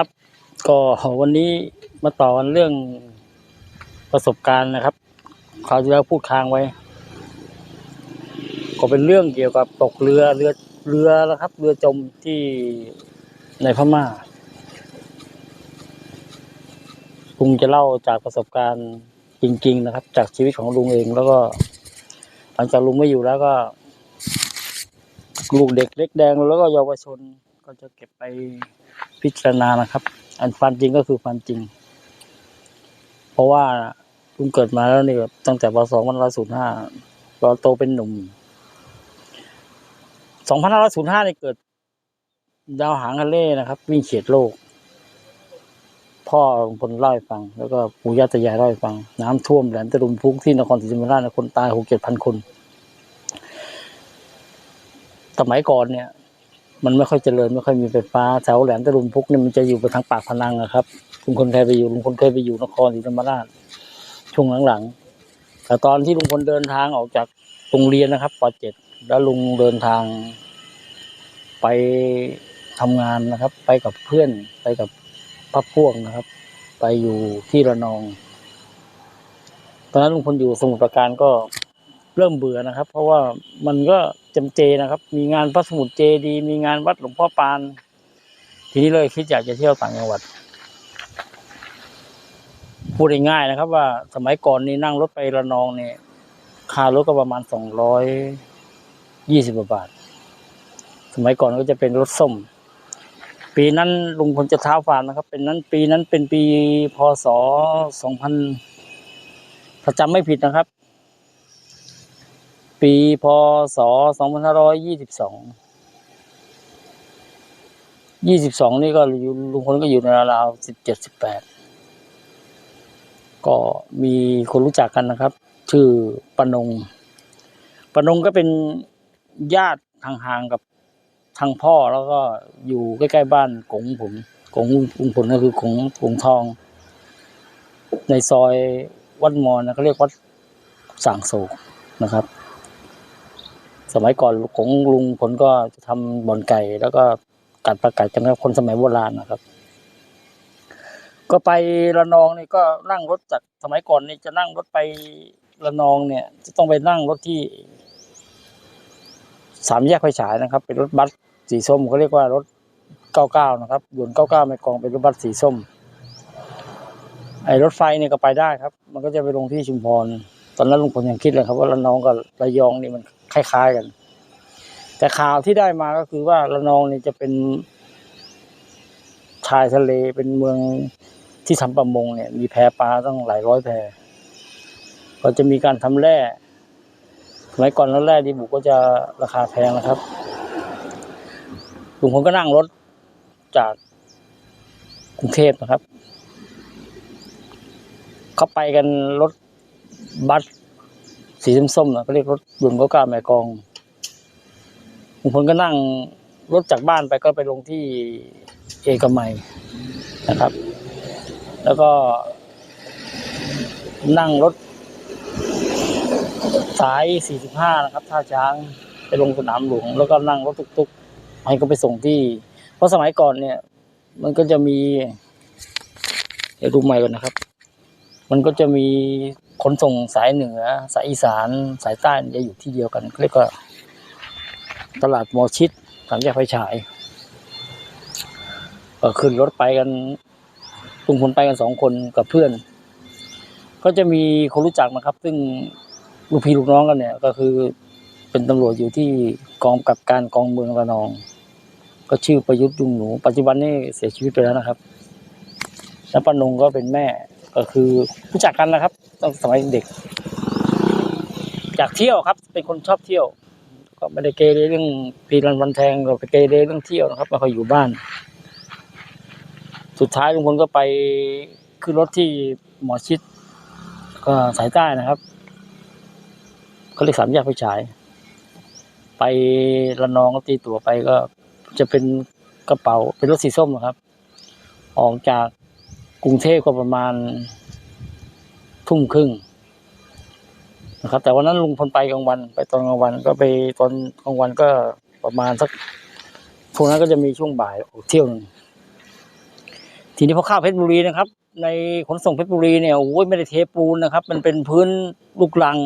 ครับ ก็วันนี้มาต่อกันเรื่องประสบการณ์นะครับคราวที่แล้วพูดค้างไว้ ก็เป็นเรื่องเกี่ยวกับตกเรือเรือเรือนะครับ เรือจมที่ในพม่าลุงจะเล่าจากประสบการณ์จริง ๆ นะครับ จากชีวิตของลุงเองแล้วก็หลังจากลุงไม่อยู่แล้วก็ ลูกเด็กเล็กแดงแล้วก็เยาวชนก็จะเก็บไป พิจารณานะครับ อันความจริงก็คือความจริง เพราะว่าลุงเกิดมาแล้วนี่ตั้งแต่ปสองพันร้อยศูนย์ห้าตอนโตเป็นหนุ่มสองพันห้าร้อยศูนย์ห้านี่เกิด ดาวหางฮันเล่นะครับ วิ่งเฉียดโลก พ่อลุงพลเล่าให้ฟัง แล้วก็ปู่ย่าตายายเล่าให้ฟัง น้ำท่วมแหลมตะลุมพุกที่นครศรีธรรมราชคนตายหกเจ็ดพันคน สมัยก่อนเนี่ย มันไม่ค่อยเจริญไม่ค่อยมีไฟฟ้าแถวแหลมตะลุมพุกเนี่ยมันจะอยู่ไปทางปากพนังอะครับลุงคนเคยไปอยู่ลุงคนเคยไปอยู่นครศรีธรรมราชช่วงหลังๆแต่ตอนที่ลุงพลเดินทางออกจากโรงเรียนนะครับป .7 แล้วลุงเดินทาง ไปทำงานนะครับ ไปกับเพื่อนไปกับพักพวกนะครับ ไปอยู่ที่ระนอง ตอนนั้นลุงพลอยู่สมุทรปราการก็ เริ่มเบื่อนะครับ เพราะว่ามันก็จำเจนะครับ มีงานพระสมุทรเจดี มีงานวัดหลวงพ่อปาน ทีนี้เลยคิดอยากจะเที่ยวต่างจังหวัด พูดง่ายๆนะครับ ว่าสมัยก่อนนี่นั่งรถไประนองเนี่ยค่ารถก็ประมาณสองร้อยยี่สิบาท สมัยก่อนก็จะเป็นรถส้ม ปีนั้นลุงพลจะเท้าฟาร์มนะครับ เป็นนั้นปีนั้นเป็นปีพศสองพันถ้าจำไม่ผิดนะครับ ปีพศสองพันห้าร้อยยี่สิบสอง ยี่สิบสองนี่ก็อยู่ลุงพลก็อยู่ในราวสิบเจ็ดสิบแปด ก็มีคนรู้จักกันนะครับ ชื่อปนง ปนงก็เป็นญาติห่างๆกับทางพ่อแล้วก็อยู่ใกล้ๆบ้านกงผมกงลุงพลก็คือกงกงทอง ในซอยวัดมอนนะเขาเรียกวัดสางโศกนะครับ สมัยก่อนของลุงพลก็จะทำบ่อนไก่ แล้วก็กัดปลาไก่กันกับคนสมัยโบราณนะครับ ก็ไประนองนี่ก็นั่งรถจากสมัยก่อนนี่จะนั่งรถไประนองเนี่ย จะต้องไปนั่งรถที่ สามแยกไฟฉายนะครับ เป็นรถบัสสีส้มเขาเรียกว่ารถเก้าเก้านะครับยนต์เก้าเก้าไม่กองเป็นรถบัสสีส้ม ไอ้รถไฟเนี่ยก็ไปได้ครับ มันก็จะไปลงที่ชุมพร ตอนนั้นลุงพลยังคิดเลยครับ ว่าระนองกับระยองนี่มัน คล้ายๆกัน แต่ข่าวที่ได้มาก็คือว่าระนองนี่จะเป็นชายทะเลเป็นเมืองที่ทำประมงเนี่ย มีแพปลาตั้งหลายร้อยแพก็จะมีการทำแร่สมัยก่อนแล้วแร่ดีบุกก็จะราคาแพงนะครับลุงพลก็นั่งรถจากกรุงเทพนะครับ เขาไปกันรถบัส สีส้มๆนะเขาเรียกรถยนต์ก็กล้าแม่กองลุงพลก็นั่งรถจากบ้านไปก็ไปลงที่เอกมัยนะครับ แล้วก็นั่งรถสาย 45 นะครับ ท่าช้างไปลงสนามหลวง แล้วก็นั่งรถตุกๆให้ก็ไปส่งที่ เพราะสมัยก่อนเนี่ย มันก็จะมี เดี๋ยวดูใหม่ก่อนนะครับ มันก็จะมี ขนส่งสายเหนือ สายอีสานสายใต้จะอยู่ที่เดียวกันเรียกว่าตลาดมอชิดสามแยกไฟฉายก็ขึ้นรถไปกันลุงพลไปกันสองคนกับเพื่อน ก็จะมีคนรู้จักนะครับ ซึ่งลูกพี่ลูกน้องกันเนี่ย ก็คือเป็นตำรวจอยู่ที่กองกับการกองเมืองระนอง ก็ชื่อประยุทธ์ยุงหนู ปัจจุบันนี่เสียชีวิตไปแล้วนะครับแล้วปานงก็เป็นแม่ ก็คือรู้จักกันนะครับตั้งสมัยเด็กจากเที่ยวครับ เป็นคนชอบเที่ยว ก็ไม่ได้เกเรเรื่องปีรันวันแทงก็ไปเกเรเรื่องเที่ยวนะครับไม่ค่อยอยู่บ้าน สุดท้ายลุงพลก็ไปขึ้นรถที่หมอชิด ก็สายใต้นะครับเขาเรียกสามแยกไฟฉาย ไประนองก็ตีตั๋วไปก็จะเป็นกระเป๋าเป็นรถสีส้มนะครับ ออกจาก กรุงเทพก็ประมาณทุ่มครึ่งนะครับ แต่วันนั้นลุงพลไปกลางวัน ไปตอนกลางวันก็ไปตอนกลางวันก็ประมาณสักพวกนั้นก็จะมีช่วงบ่ายออกเที่ยวนึงทีนี้พอข้าวเพชรบุรีนะครับ ในขนส่งเพชรบุรีเนี่ยโอ้ยไม่ได้เทปูนนะครับ มันเป็นพื้นลูกรัง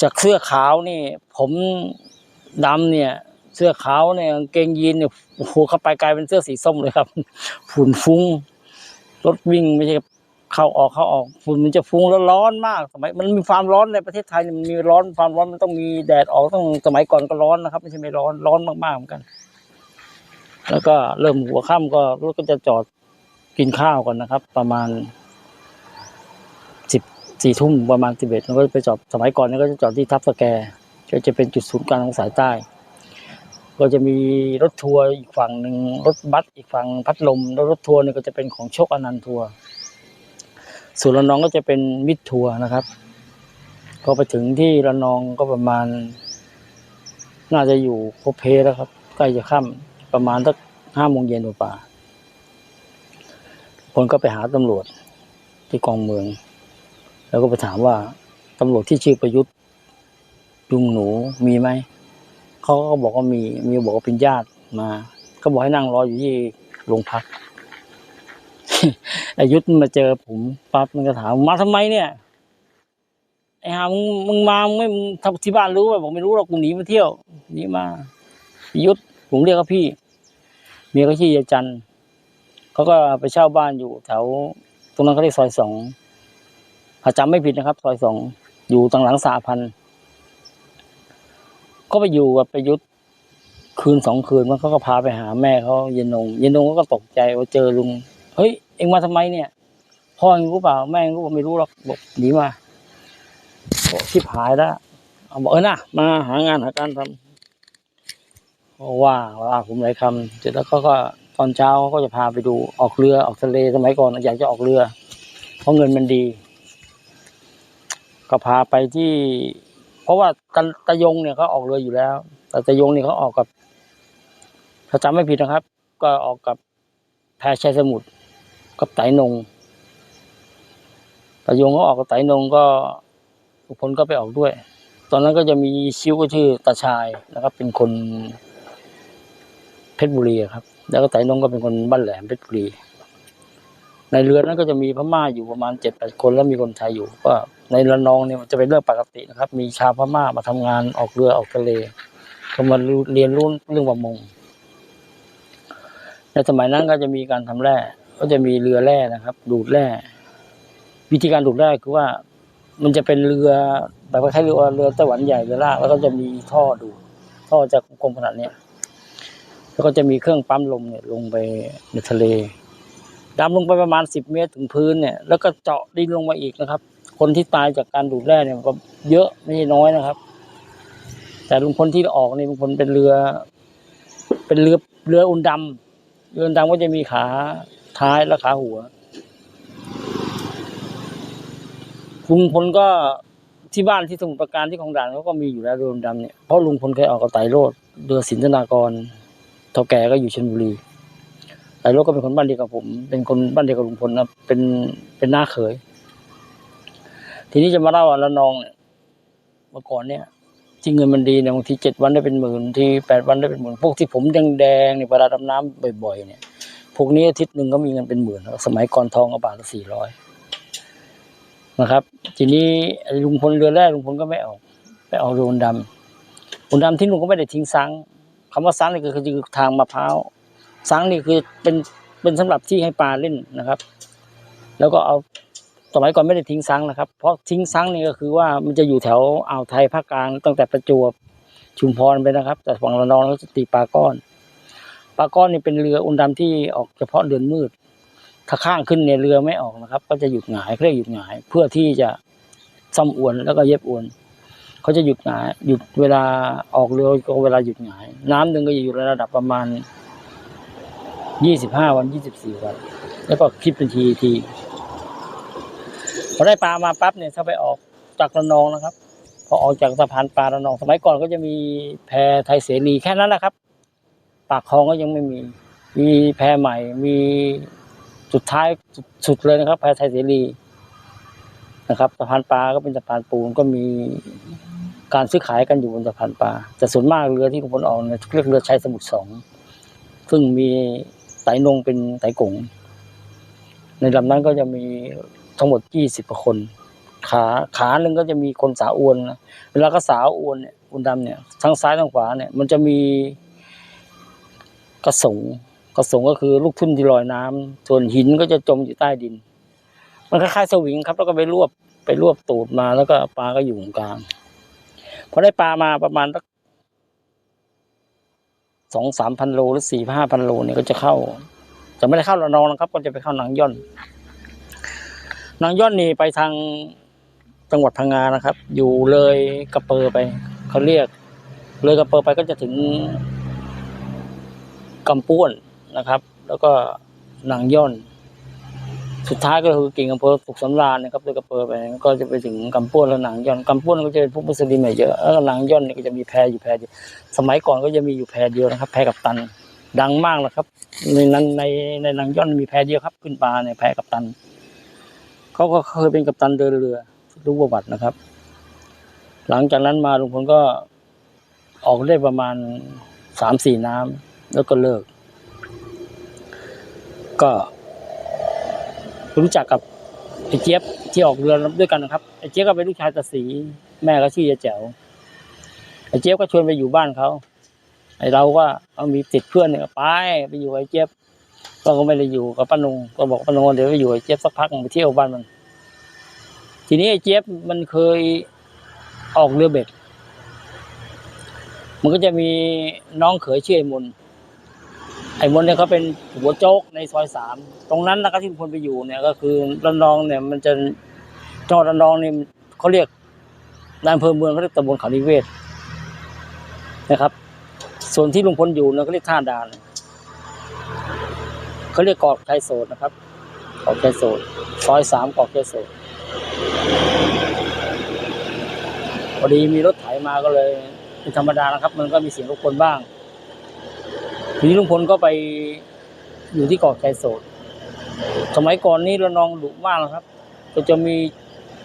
จากเสื้อขาวนี่ ผมดำเนี่ย เสื้อขาวเนี่ยกางเกงยีนเนี่ยโอ้โหเข้าไปกลายเป็นเสื้อสีส้มเลยครับฝุ่นฟุ้ง รถวิ่งไม่ใช่เข้าออกเข้าออกฝุ่นมันจะฟุ้งแล้วร้อนมากสมัยมันมีความร้อนในประเทศไทยมันมีร้อนความร้อนมันต้องมีแดดออกต้องสมัยก่อนก็ร้อนนะครับ ไม่ใช่ไม่ร้อนร้อนมากๆเหมือนกัน แล้วก็เริ่มหัวค่ำก็รถก็จะจอดกินข้าวกันนะครับ ประมาณสิบสี่ทุ่มประมาณสิบเอ็ดมันก็ไปจอดสมัยก่อนนี่ก็จะจอดที่ทับสแกก็จะเป็นจุดศูนย์กลางของสายใต้ ก็จะมีรถทัวร์อีกฝั่งหนึ่งรถบัสอีกฝั่งพัดลมแล้วรถทัวร์เนี่ยก็จะเป็นของโชคอนันต์ทัวร์ส่วนระนองก็จะเป็นมิตรทัวร์นะครับก็ไปถึงที่ระนองก็ประมาณ น่าจะอยู่โคเพแล้วครับ ใกล้จะค่ำประมาณสักห้าโมงเย็นกว่าคนก็ไปหาตำรวจที่กองเมือง แล้วก็ไปถามว่าตำรวจที่ชื่อประยุทธ์ยุงหนูมีไหม เขาก็บอกว่ามีมีบอกว่าเป็นญาติมาก็บอกให้นั่งรออยู่ที่โรงพักอายุมาเจอผมปั๊บมันก็ถามมาทำไมเนี่ยไอ้หามึงมึงมาไม่ทำที่บ้านรู้ไหมบอกไม่รู้หรอกกูหนีมาเที่ยวหนีมาอายุทธผมเรียกเขาพี่เมียเขาชื่อยายจันทร์เขาก็ไปเช่าบ้านอยู่แถวตรงนั้นเขาเรียกซอยสองถ้าจำไม่ผิดนะครับ ซอยสองอยู่ตรงหลังสาพันธ์ ก็ไปอยู่กับประยุทธ์คืนสองคืนมันเขาก็พาไปหาแม่เขาเย็นนงเย็นนงก็ตกใจว่าเจอลุงเฮ้ยเอ็งมาทำไมเนี่ยพ่อเองรู้เปล่าแม่เองรู้ว่าไม่รู้หรอกบอกหนีมาบอกชิบหายแล้วเอาบอกเออนะมาหางานหาการทำก็ว่าว่าผมหลายคำเสร็จแล้วก็ก็ตอนเช้าเขาก็จะพาไปดูออกเรือออกทะเลสมัยก่อนอยากจะออกเรือ เพราะเงินมันดี ก็พาไปที่ เพราะว่าตาตายงเนี่ยเขาออกเรืออยู่แล้ว แต่ตายงเนี่ยเขาออกกับถ้าจำไม่ผิดนะครับ ก็ออกกับแพรชัยสมุทรกับไตนงตายงก็ออกกับไตนงก็ทุกคนก็ไปออกด้วย ตอนนั้นก็จะมีชิวก็ชื่อตาชายนะครับ เป็นคนเพชรบุรีครับ แล้วก็ไตนงก็เป็นคนบ้านแหลมเพชรบุรีในเรือนั้นก็จะมีพม่าอยู่ประมาณเจ็ดแปดคนแล้วมีคนไทยอยู่ ก็ ในระนองเนี่ยมันจะเป็นเรื่องปกตินะครับ มีชาวพม่ามาทำงานออกเรือออกทะเลก็มาเรียนรู้เรื่องประมงในสมัยนั้นก็จะมีการทำแร่ก็จะมีเรือแร่นะครับ ดูดแร่วิธีการดูดแร่คือว่ามันจะเป็นเรือแบบคล้ายเรือเรือไต้หวันใหญ่เรือลากแล้วก็จะมีท่อดูดท่อจากกลมขนาดเนี้ยแล้วก็จะมีเครื่องปั๊มลมเนี่ยลงไปในทะเลดำลงไปประมาณสิบเมตรถึงพื้นเนี่ย แล้วก็เจาะดินลงมาอีกนะครับ คนที่ตายจากการดูดแร่เนี่ยก็เยอะไม่ใช่น้อยนะครับ แต่ลุงพลที่ออกนี่ลุงพลเป็นเรือ เป็นเรือเรืออุนดำเรืออุนดำก็จะมีขาท้ายและขาหัวลุงพลก็ที่บ้านที่สมุทรปราการที่ของด่านเขาก็มีอยู่แล้วเรืออุนดำเนี่ยเพราะลุงพลเคยออกกับไตรโรดเรือสินธนากรเท่าแก่ก็อยู่ชลบุรีไตรโรดก็เป็นคนบ้านเดียวกับผม เป็นคนบ้านเดียวกับลุงพลนะเป็นเป็นน้าเขย ทีนี้จะมาเล่าว่าละนองเนี่ยเมื่อก่อนเนี่ย ที่เงินมันดีเนี่ยบางทีเจ็ดวันได้เป็นหมื่นที่แปดวันได้เป็นหมื่นพวกที่ผมแดงๆเนี่ยเวลาดำน้ำบ่อย ๆ เนี่ยพวกนี้อาทิตย์หนึ่งก็มีเงินเป็นหมื่นสมัยก่อนทองก็บาทละสี่ร้อยนะครับ ทีนี้ลุงพลเรือแรกลุงพลก็ไม่ออกไปออกเรืออุ่นดำอุ่นดำที่ลุงก็ไม่ได้ทิ้งซังคำว่าซังนี่ก็คือทางมะพร้าวซังนี่คือเป็นเป็นสำหรับที่ให้ปลาเล่นนะครับ แล้วก็เอา สมัยก่อนไม่ได้ทิ้งซังนะครับ เพราะทิ้งซังนี่ก็คือว่ามันจะอยู่แถวอ่าวไทยภาคกลางตั้งแต่ประจวบชุมพรไปนะครับ แต่ฝั่งระนองเขาจะตีปลาก้อนปลาก้อนนี่เป็นเรืออุ่นดำที่ออกเฉพาะเดือนมืด ถ้าข้างขึ้นเนี่ยเรือไม่ออกนะครับ ก็จะหยุดหงายเขาเรียกหยุดหงาย เพื่อที่จะซ่อมอวนแล้วก็เย็บอวนเขาจะหยุดหงาย หยุดเวลาออกเรือก็เวลาหยุดหงาย น้ำหนึ่งก็จะอยู่ในระดับประมาณยี่สิบห้าวันยี่สิบสี่วัน แล้วก็คิดเป็นทีที พอได้ปลามาปั๊บเนี่ยถ้าไปออกจากระนองนะครับ พอออกจากสะพานปลาระนอง สมัยก่อนก็จะมีแพไทยเสรีแค่นั้นแหละครับ ปากคลองก็ยังไม่มี มีแพใหม่ มีสุดท้ายสุดสุดเลยนะครับ แพไทยเสรีนะครับสะพานปลาก็เป็นสะพานปูนก็มีการซื้อขายกันอยู่บนสะพานปลาแต่ส่วนมากเรือที่ลุงพลออกเนี่ยเรียกเรือชัยสมุทรสองซึ่งมีไตนงเป็นไตกงในลำนั้นก็จะมี ทั้งหมดยี่สิบคน ขาขาหนึ่งก็จะมีคนสาวอวนนะเวลาก็สาวอวนเนี่ยอวนดำเนี่ยทั้งซ้ายทั้งขวาเนี่ย มันจะมีกระสงกระสงก็คือลูกทุ่นที่ลอยน้ำส่วนหินก็จะจมอยู่ใต้ดิน มันคล้ายๆสวิงครับ แล้วก็ไปรวบไปรวบตูดมาแล้วก็ปลาก็อยู่ตรงกลางพอได้ปลามาประมาณสักสองสามพันโลหรือสี่ห้าพันโลเนี่ยก็จะเข้า จะไม่ได้เข้าระนองนะครับ ก็จะไปเข้านางย่อน นางย่อนนี่ไปทางจังหวัดพังงานะครับ อยู่เลยกระเปอร์ไปเขาเรียก เลยกระเปอร์ไปก็จะถึงกำป้วนนะครับ แล้วก็นางย่อน สุดท้ายก็คือกิ่งอำเภอสุขสำราญนะครับเลยกระเปอร์ไปก็จะไปถึงกำป้วนแล้วนางย่อนกำป้วนก็จะเป็นพวกมุสลิมเยอะแล้วนางย่อนนี่ก็จะมีแพอยู่แพเดียวสมัยก่อนก็จะมีอยู่แพเดียวนะครับ แพกับตันดังมากนะครับ ในนั้นในในนางย่อนมีแพเดียวครับ ขึ้นปลาในแพกับตัน เขาก็เคยเป็นกัปตันเดินเรือรู้ประวัตินะครับ หลังจากนั้นมาลุงพลก็ออกได้ประมาณสามสี่น้ำแล้วก็เลิก ก็ รู้จักกับไอ้เจี๊ยบที่ออกเรือด้วยกันนะครับไอ้เจี๊ยบก็เป็นลูกชายตาสี แม่ก็ชื่อยายแจ๋วไอ้เจี๊ยบก็ชวนไปอยู่บ้านเขาไอ้เราก็เอามีติดเพื่อนเนี่ยไปไปอยู่ไอ้เจี๊ยบ เราก็ไม่ได้อยู่กับป้านงก็บอกป้านงว่าเดี๋ยวไปอยู่ไอ้เจี๊ยบสักพักไปเที่ยวบ้านมัน ทีนี้ไอ้เจี๊ยบมันเคยออกเรือเบ็ด มันก็จะมีน้องเขยชื่อไอ้มนไอ้มนเนี่ยเขาเป็นหัวโจ๊กในซอยสามตรงนั้นนะครับที่ลุงพลไปอยู่เนี่ย ก็คือระนองเนี่ย มันจะจังหวัดระนองเนี่ยเขาเรียกในอำเภอเมืองเขาเรียกตำบลเขานิเวศนะครับ ส่วนที่ลุงพลอยู่เนี่ยเขาเรียกท่าดาน เขาเรียกเกาะชายโสดนะครับเกาะชายโสดซอยสามเกาะชายโสดพอดีมีรถไถมาก็เลยเป็นธรรมดานะครับ มันก็มีเสียงรบกวนบ้าง ทีนี้ลุงพลก็ไปอยู่ที่เกาะชายโสดสมัยก่อนนี่ระนองดุมากนะครับ ก็จะมี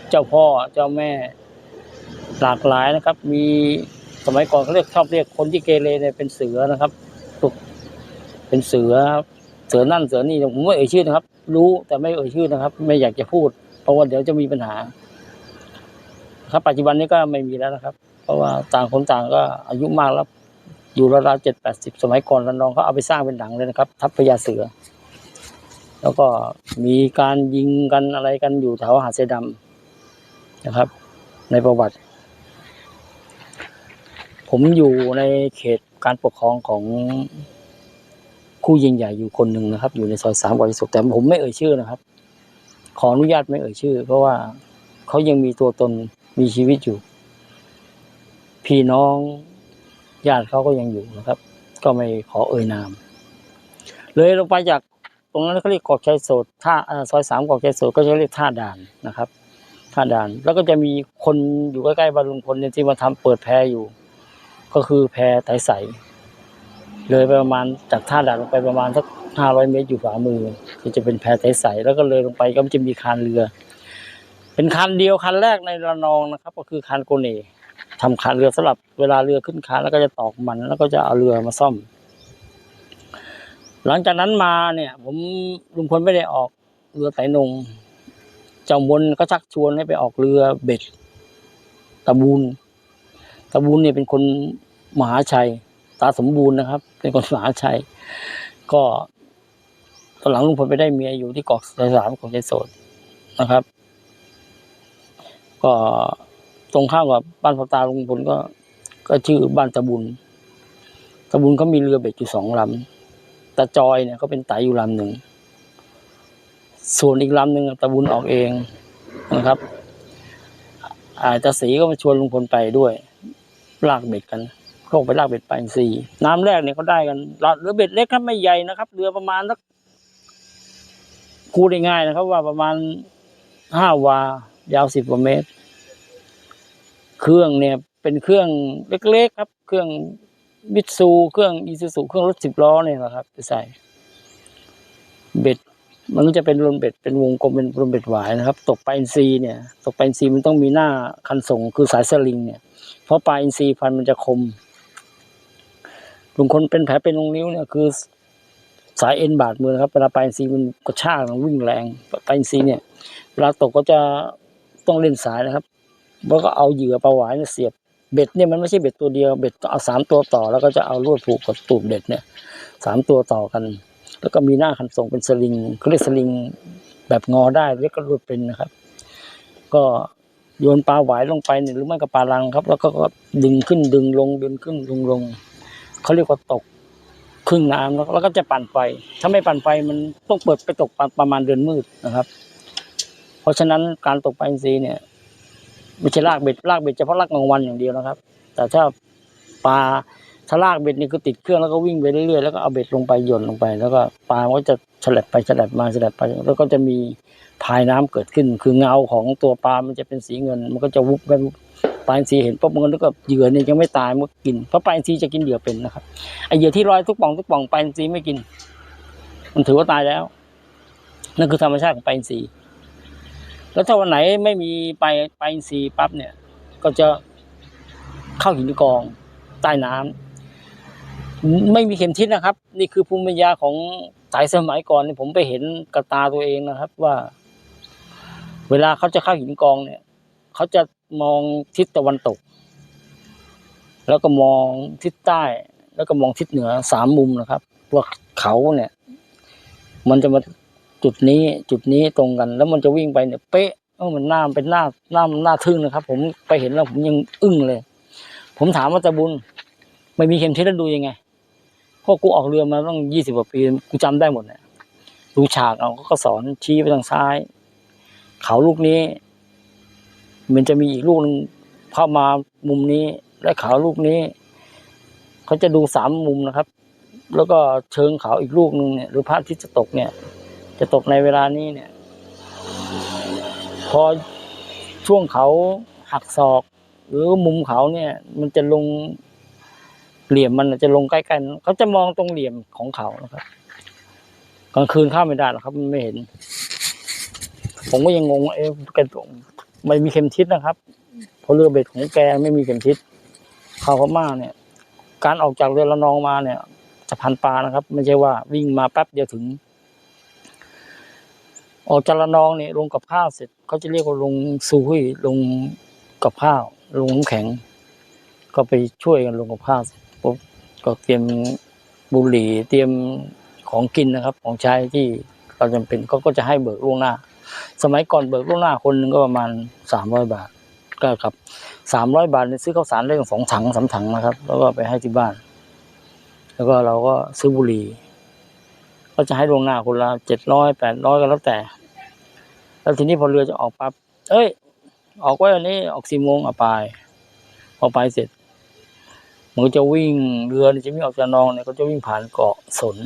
เจ้าพ่อเจ้าแม่หลากหลายนะครับ มีสมัยก่อนเขาเรียกชอบเรียกคนที่เกเรเนี่ยเป็นเสือนะครับ เป็นเสือครับ เสือนั่นเสือนี่ผมไม่เอ่ยชื่อนะครับ รู้แต่ไม่เอ่ยชื่อนะครับ ไม่อยากจะพูด เพราะว่าเดี๋ยวจะมีปัญหา ครับ ปัจจุบันนี้ก็ไม่มีแล้วนะครับ เพราะว่าต่างคนต่างก็อายุมากแล้ว อยู่ราวๆเจ็ดแปดสิบสมัยก่อนระนองเขาเอาไปสร้างเป็นหนังเลยนะครับ ทัพพญาเสือ แล้วก็มีการยิงกันอะไรกันอยู่แถวหาดเสดำนะครับ ในประวัติ ผมอยู่ในเขตการปกครองของ คู่ยิงใหญ่อยู่คนหนึ่งนะครับ อยู่ในซอยสามบริสุทธิ์แต่ผมไม่เอ่ยชื่อนะครับ ขออนุญาตไม่เอ่ยชื่อ เพราะว่าเขายังมีตัวตนมีชีวิตอยู่ พี่น้องญาติเขาก็ยังอยู่นะครับ ก็ไม่ขอเอ่ยนาม เลยลงไปจากตรงนั้นเขาเรียกเกาะชัยโสดท่าซอยสามเกาะชัยโสดก็จะเรียกท่าด่านนะครับท่าด่าน แล้วก็จะมีคนอยู่ใกล้ๆบานลุงพลเนี่ยที่มาทำเปิดแพรอยู่ ก็คือแพไตรใส เลยไปประมาณจากท่าด่านลงไปประมาณสักห้าร้อยเมตรอยู่ขวามือก็จะเป็นแพไตรใสแล้วก็เลยลงไปก็จะมีคานเรือ เป็นคันเดียวคันแรกในระนองนะครับ ก็คือคันโกเนทำคันเรือสำหรับเวลาเรือขึ้นคานแล้วก็จะตอกมันแล้วก็จะเอาเรือมาซ่อม หลังจากนั้นมาเนี่ย ผมลุงพลไม่ได้ออกเรือไตนงเจ้ามนก็ชักชวนให้ไปออกเรือเบ็ดตะบูนตะบูนเนี่ยเป็นคนมหาชัย ตาสมบูรณ์นะครับ เป็นคนมหาชัย ก็ตอนหลังลุงพลไปได้เมียอยู่ที่เกาะสายสามของใจโสดนะครับ ก็ตรงข้ามกับบ้านพ่อตาลุงพลก็ ก็ชื่อบ้านตะบุญตะบุญเขามีเรือเบ็ดอยู่สองลำตาจอยเนี่ยเขาเป็นไตอยู่ลำหนึ่งส่วนอีกลำหนึ่งตะบุญออกเองนะครับอาตาสีก็มาชวนลุงพลไปด้วย ลากเบ็ดกัน เขาออกไปลากเบ็ดไปสี่น้ำแรกเนี่ยเขาได้กันเรือเบ็ดเล็กครับไม่ใหญ่นะครับเรือประมาณสักคูดได้ง่ายนะครับ ว่าประมาณห้าวา ยาวสิบกว่าเมตร เครื่องเนี่ย เป็นเครื่องเล็กๆครับ เครื่องมิตซูเครื่องอีซูซูเครื่องรถสิบล้อเนี่ยนะครับไปใส่ เบ็ด มันก็จะเป็นรนเบ็ดเป็นวงกลมเป็นรนเบ็ดหวายนะครับ ตกปลาอินทรีเนี่ย ตกปลาอินทรีมันต้องมีหน้าคันส่งคือสายสลิงเนี่ย เพราะปลาอินทรีฟันมันจะคม ลุงคนเป็นแผลเป็นตรงนิ้วเนี่ยคือ สายเอ็นบาดมือนะครับเวลาไปลาอินทรีมันกระชากมันวิ่งแรงไปลาอินทรีเนี่ยเวลาตกก็จะต้องเล่นสายนะครับแล้วก็เอาเหยื่อปลาหวายเนี่ยเสียบเบ็ดเนี่ยมันไม่ใช่เบ็ดตัวเดียวเบ็ดเอาสามตัวต่อ แล้วก็จะเอาลวดผูกกับตูดเบ็ดเนี่ยสามตัวต่อกัน แล้วก็มีหน้าคันส่งเป็นสลิงเขาเรียกสลิงแบบงอได้เรียกก็ลวดเป็นนะครับ ก็โยนปลาหวายลงไปเนี่ยหรือไม่ก็ปลาลังครับ แล้วก็ดึงขึ้นดึงลงดึงขึ้นดึงลง เขาเรียกว่าตกครึ่งน้ำแล้วแล้วก็จะปั่นไฟถ้าไม่ปั่นไฟมันต้องเปิดไปตกประมาณเดือนมืดนะครับ เพราะฉะนั้นการตกปลาอินทรีเนี่ยไม่ใช่ลากเบ็ดลากเบ็ดเฉพาะลากกลางวันอย่างเดียวนะครับ แต่ถ้าปลาถ้าลากเบ็ดนี่คือติดเครื่องแล้วก็วิ่งไปเรื่อยๆแล้วก็เอาเบ็ดลงไปหย่นลงไป แล้วก็ปลาก็จะฉลับไปฉลับมาฉลับไป แล้วก็จะมีพายน้ำเกิดขึ้น คือเงาของตัวปลามันจะเป็นสีเงิน มันก็จะวุบไปวุบป ลาอินทรีเห็นปุ๊บมันก็นึกว่าเหยื่อเนี่ยยังไม่ตายมันก็กินเพราะปลาอินทรีจะกินเหยื่อเป็นนะครับไอเหยื่อที่ลอยทุกป่องทุกป่องปลาอินทรีไม่กิน มันถือว่าตายแล้ว นั่นคือธรรมชาติของปลาอินทรีแล้วถ้าวันไหนไม่มีไปไปอินทรีย์ปั๊บเนี่ย ก็จะเข้าหินกองใต้น้ำไม่มีเข็มทิศนะครับ นี่คือภูมิปัญญาของสายสมัยก่อนเนี่ยผมไปเห็นกับตาตัวเองนะครับ ว่า เวลาเขาจะเข้าหินกองเนี่ยเขาจะ มองทิศตะวันตก แล้วก็มองทิศใต้ แล้วก็มองทิศเหนือสามมุมนะครับว่าเขาเนี่ย มันจะมาจุดนี้จุดนี้ตรงกัน แล้วมันจะวิ่งไปเนี่ยเป๊ะเออมันหน้าเป็นหน้าหน้าหน้าทึ่งนะครับ ผมไปเห็นแล้วผมยังอึ้งเลย ผมถามว่าตะบุญ ไม่มีเข็มทิศแล้วดูยังไงพราะกูออกเรือมาต้องยี่สิบกว่าปีกูจำได้หมดเนี่ยดูฉากเอาก็สอนชี้ไปทางซ้าย เขาลูกนี้ มันจะมีอีกลูกหนึ่งเข้ามามุมนี้และเขาลูกนี้เขาจะดูสามมุมนะครับ แล้วก็เชิงเขาอีกลูกหนึ่งเนี่ยหรือพระอาทิตย์จะตกเนี่ย จะตกในเวลานี้เนี่ย พอช่วงเขาหักศอก หรือมุมเขาเนี่ย มันจะลงเหลี่ยมมันจะลงใกล้ๆเขาจะมองตรงเหลี่ยมของเขานะครับกลางคืนเข้าไม่ได้หรอกครับ มันไม่เห็น ผมก็ยังงงเอ๊ะแกตรง ไม่มีเข็มทิศนะครับเพราะเรือเบ็ดของแกไม่มีเข็มทิศเข้าพม่าเนี่ย การออกจากเรือละนองมาเนี่ย จะพันปลานะครับ ไม่ใช่ว่าวิ่งมาแป๊บเดียวถึง ออกจากละนองเนี่ยลงกับข้าวเสร็จเขาจะเรียกว่าลงซูหุยลงกับข้าวลงน้ำแข็ง ก็ไปช่วยกันลงกับข้าวเสร็จปุ๊บก็เตรียมบุหรี่เตรียมของกินนะครับ ของใช้ที่เราจำเป็นก็ก็จะให้เบิกล่วงหน้า สมัยก่อนเบิกล่วงหน้าคนหนึ่งก็ประมาณสามร้อยบาทก็ครับสามร้อยบาทเนี่ยซื้อข้าวสารได้สองถังสามถังนะครับ แล้วก็ไปให้ที่บ้าน แล้วก็เราก็ซื้อบุหรี่ก็จะให้ล่วงหน้าคนละเจ็ดร้อยแปดร้อยก็แล้วแต่ แล้วทีนี้พอเรือจะออกปั๊บเอ้ย ออกไว้วันนี้ออกสี่โมงอะไปพอไปเสร็จมันก็จะวิ่งเรือจะวิ่งออกจากนองเนี่ยก็จะวิ่งผ่านเกาะสน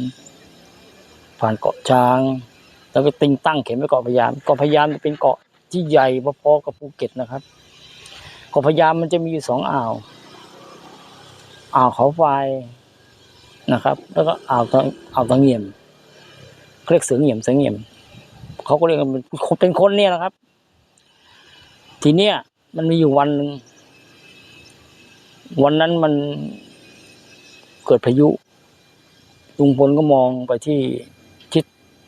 ผ่านเกาะช้าง แล้วก็ติงตั้งเข็มไว้เกาะพยามเกาะพยามจะเป็นเกาะที่ใหญ่พอๆกับภูเก็ตนะครับเกาะพยามมันจะมีอยู่สองอ่าว อ่าวเขาไฟนะครับ แล้วก็อ่าวตะอ่าวตะเงียมเขาเรียกเสือเงียมเสือเงียมเขาก็เรียกกันเป็นเป็นคนเนี่ยนะครับ ทีเนี้ยมันมีอยู่วันหนึ่งวันนั้นมันเกิดพายุลุงพลก็มองไปที่ทิศ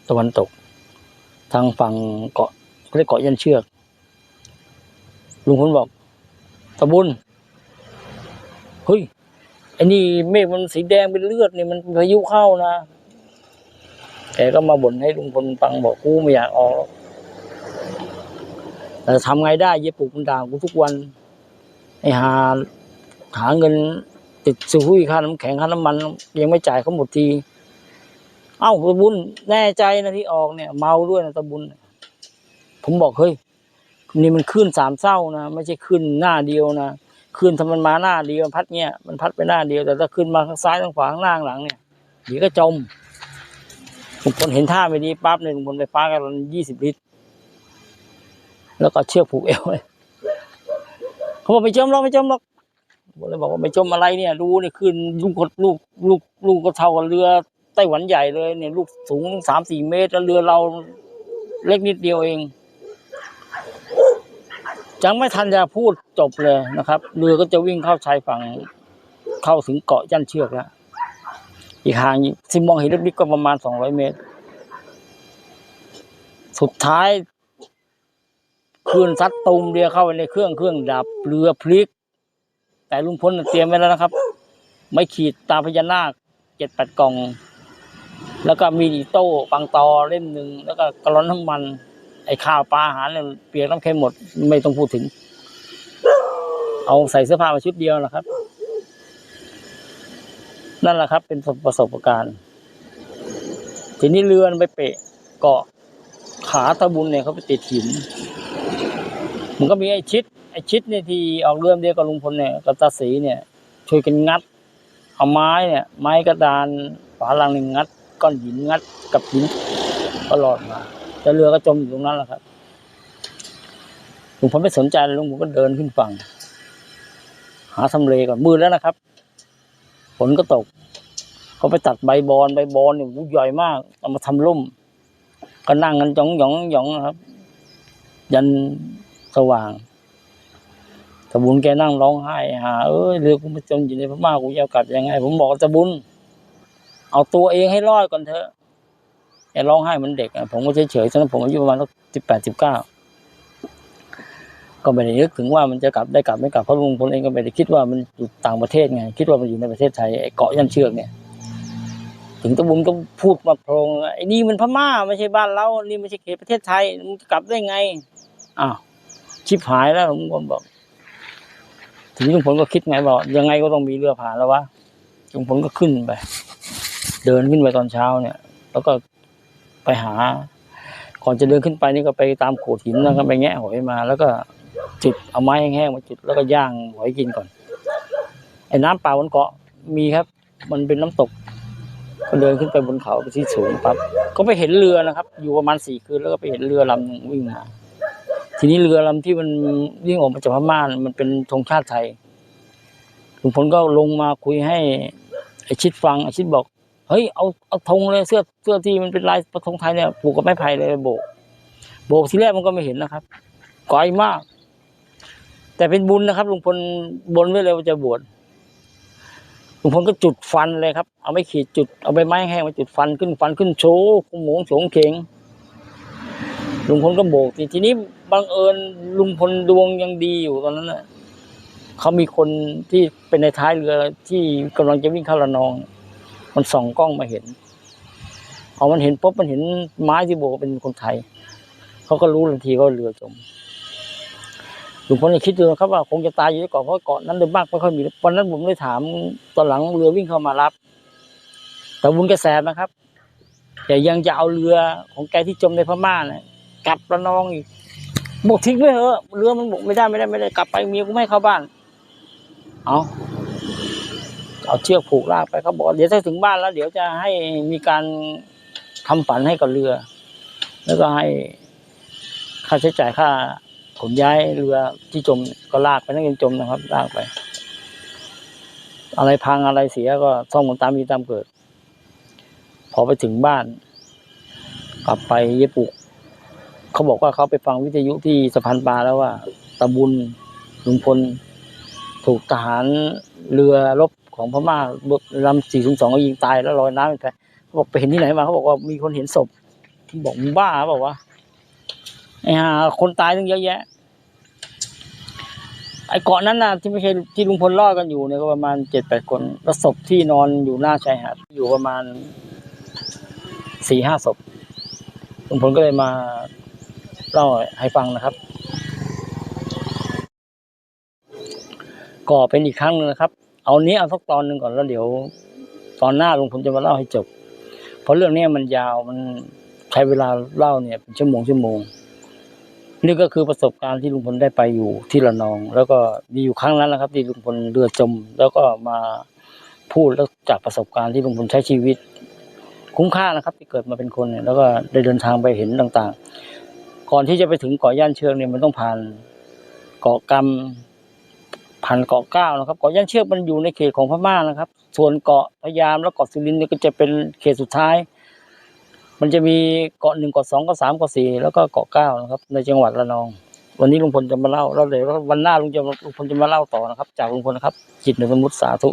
ตะวันตก ทางฝั่งเกาะเรียกเกาะยันเชือก ลุงพลบอกตะบุญเฮ้ยไอ้นี่เมฆมันสีแดงเป็นเลือดนี่มันพายุเข้านะแกก็มาบ่นให้ลุงพลฟังบอกกูไม่อยากออกหรอกแต่ทำไงได้เย็บปลูกมันด่ากูทุกวันไอ้หาหาเงินติดซื้อหุ้ยค่าน้ำแข็งค่าน้ำมัน ยังไม่จ่ายเขาหมดที เอ้าตะบุญแน่ใจนะที่ออกเนี่ย เมาด้วยนะตะบุญผมบอกเฮ้ยนี่มันขึ้นสามเศร้านะไม่ใช่ขึ้นหน้าเดียวนะขึ้นถ้ามันมาหน้าเดียวพัดเนี่ยมันพัดไปหน้าเดียว แต่ถ้าขึ้นมาข้างซ้ายข้างขวาข้างหน้าข้างหลังเนี่ยเดี๋ยวก็จมลุงพลเห็นท่าไม่ดีปั๊บเนี่ยลุงพลไปฟ้ากันยี่สิบลิตร แล้วก็เชือกผูกเอวเลยเขาบอกไม่จมหรอกไม่จมหรอกผมเลยบอกว่าไม่จมอะไรเนี่ยดูเนี่ยขึ้นลูกก็ลูกลูกลูกก็เท่ากับเรือ ไต้หวันใหญ่เลยเนี่ยลูกสูงสามสี่เมตร แล้วเรือเราเล็กนิดเดียวเองจังไม่ทันจะพูดจบเลยนะครับ เรือก็จะวิ่งเข้าชายฝั่งเข้าถึงเกาะยันเชือกแล้วอีกห่างที่มองเห็นลิบๆก็ประมาณสองร้อยเมตร สุดท้ายคลื่นซัดตูมเดียวเข้าไปในเครื่องเครื่องดับเรือพลิก แต่ลุงพลเตรียมไว้แล้วนะครับ ไม่ขีดตาพญานาคเจ็ดแปดกล่อง แล้วก็มีโต้ปังตอเล่มหนึ่งแล้วก็กระลอนน้ำมัน ไอ้ข้าวปลาอาหารเนี่ยเปียกน้ำเค็มหมดไม่ต้องพูดถึง เอาใส่เสื้อผ้ามาชุดเดียวนะครับ นั่นแหละครับ เป็นประสบการณ์ ทีนี้เรือมันไปเปะเกาะขาตะบุญเนี่ยเขาไปติดหินมันก็มีไอ้ชิด ไอ้ชิดเนี่ยที่ออกเรือเดียวกับลุงพลเนี่ยกับตาสีเนี่ย ช่วยกันงัด เอาไม้เนี่ย ไม้กระดานฝาลังหนึ่งงัด ก้อนหินงัดกับหินก็รอดมาแต่เรือก็จมอยู่ตรงนั้นแหละครับหลุงพลไม่สนใจเลยลุงพลก็เดินขึ้นฝั่ง หาทำเลก่อนมืดแล้วนะครับฝนก็ตกเขาไปตัดใบบอนใบบอนเนี่ยใหญ่มากเอามาทำร่มก็นั่งกันหยองหยองหยองครับ ยันสว่างตะบุญแกนั่งร้องไห้หาเอ้ยเรือกูมาจมอยู่ในพม่ากูจะเอากลับยังไง ผมบอกตะบุญ เอาตัวเองให้รอดก่อนเถอะแกร้องไห้เหมือนเด็กผมก็เฉยเฉยๆตอนนั้นผมอายุประมาณสักสิบแปดสิบเก้าก็ไม่ได้นึกถึงว่ามันจะกลับได้กลับไม่กลับเพราะลุงพลเองก็ไม่ได้คิดว่ามันอยู่ต่างประเทศไง คิดว่ามันอยู่ในประเทศไทยไอ้เกาะยันเชือกเนี่ย ถึงตะบุญก็พูดมาโพรงไอ้นี่มันพม่าไม่ใช่บ้านเรานี่ไม่ใช่เขตประเทศไทยมึงจะกลับได้ไงอ้าวชิบหายแล้วลุงพลบอกทีนี้ลุงพลก็คิดไงบอกยังไงก็ต้องมีเรือผ่านแล้ววะลุงพลก็ขึ้นไป เดินขึ้นไปตอนเช้าเนี่ย แล้วก็ไปหา ก่อนจะเดินขึ้นไปนี่ก็ไปตามโขดหินแล้วก็ไปแงะหอยมา แล้วก็จุดเอาไม้แห้งๆมาจุดแล้วก็ย่างหอยกินก่อนไอ้น้ำเปล่าบนเกาะมีครับ มันเป็นน้ำตก ก็เดินขึ้นไปบนเขาไปที่สูงปั๊บก็ไปเห็นเรือนะครับ อยู่ประมาณสี่คืนแล้วก็ไปเห็นเรือลำหนึ่งวิ่งมาทีนี้เรือลำที่มันวิ่งออกมาจากพม่ามันเป็นธงชาติไทยลุงพลก็ลงมาคุยให้ไอชิดฟังไอชิดบอก เฮ้ยเอาเอาธงเลยเสื้อเสื้อที่มันเป็นลายธงไทยเนี่ยผูกกับไม้ไผ่เลยโบก โบกทีแรกมันก็ไม่เห็นนะครับไกลมาก แต่เป็นบุญนะครับลุงพลบนไว้เลยว่าจะบวชลุงพลก็จุดฟันเลยครับ เอาไม่ขีดจุดเอาใบไม้แห้งมาจุดฟันขึ้นฟันขึ้นโชว์ขมงโฉงเข่งลุงพลก็โบกทีทีนี้บังเอิญลุงพลดวงยังดีอยู่ตอนนั้นนะเขามีคนที่เป็นในท้ายเรือที่กำลังจะวิ่งเข้าระนอง มันส่องกล้องมาเห็นพอมันเห็นปุ๊บมันเห็นไม้ที่โบกเป็นคนไทยเขาก็รู้ทันทีว่าเรือจมลุงพลยังคิดดูนะครับว่าคงจะตายอยู่ในเกาะเพราะเกาะนั้นเดินมากไม่ค่อยมีวันนั้นผมได้ถามตอนหลังเรือวิ่งเข้ามารับ แต่บุญแกแสบนะครับแต่ยังจะเอาเรือของแกที่จมในพม่าเนี่ยกลับระนองอีกบอกทิ้งไว้เถอะเรือมันบอกไม่ได้ไม่ได้ไม่ได้กลับไปเมียกูไม่เข้าบ้าน เอา เอาเชือกผูกลากไปเขาบอกเดี๋ยวถ้าถึงบ้านแล้ว เดี๋ยวจะให้มีการทำฝันให้กับเรือ แล้วก็ให้ค่าใช้จ่ายค่าขนย้ายเรือที่จมก็ลากไปนั่งจนจมนะครับลากไป อะไรพังอะไรเสียก็ซ่อมกันตามมีตามเกิด พอไปถึงบ้าน กลับไปเย็บปุกเขาบอกว่าเขาไปฟังวิทยุที่สะพานปลาแล้วว่าตะบุญลุงพลถูกทหารเรือรบ ของพม่าลำสี่ศูนย์สองก็ยิงตายแล้วลอยน้ำไปเขาบอกไปเห็นที่ไหนมาเขาบอกว่ามีคนเห็นศพบอกมึงบ้าเปล่าวะไอ้ห่าคนตายตั้งเยอะแยะ ไอ้เกาะนั้นน่ะที่ไม่ใช่ที่ลุงพลรอดกันอยู่เนี่ยก็ประมาณเจ็ดแปดคนแล้วศพที่นอนอยู่หน้าชายหาดอยู่ประมาณสี่ห้าศพลุงพลก็เลยมาเล่าให้ฟังนะครับ ก็เป็นอีกครั้งหนึงนะครับ เอานี้เอาสักตอนหนึ่งก่อนแล้วเดี๋ยวตอนหน้าลุงผมจะมาเล่าให้จบ เพราะเรื่องนี้มันยาวมันใช้เวลาเล่าเนี่ยเป็นชั่วโมงชั่วโมง นี่ก็คือประสบการณ์ที่ลุงพลได้ไปอยู่ที่ระนอง แล้วก็มีอยู่ครั้งนั้นแหละครับ ที่ลุงพลเรือจม แล้วก็มาพูดแล้วจากประสบการณ์ที่ลุงพลใช้ชีวิต คุ้มค่านะครับ ที่เกิดมาเป็นคนเนี่ยแล้วก็ได้เดินทางไปเห็นต่างๆ ก่อนที่จะไปถึงเกาะย่านเชิงเนี่ยมันต้องผ่านเกาะกำ ผ่านเกาะเก้านะครับเกาะย่างเชือกมันอยู่ในเขตของพม่านะครับ ส่วนเกาะพยามและเกาะสุรินทร์เนี่ยก็จะเป็นเขตสุดท้าย มันจะมีเกาะหนึ่งเกาะสองเกาะสามเกาะสี่แล้วก็เกาะเก้านะครับ ในจังหวัดระนอง วันนี้ลุงพลจะมาเล่าแล้วเดี๋ยววันหน้าลุงจะลุงพลจะมาเล่าต่อนะครับ จากลุงพลนะครับจิตในสมุทรสาธุ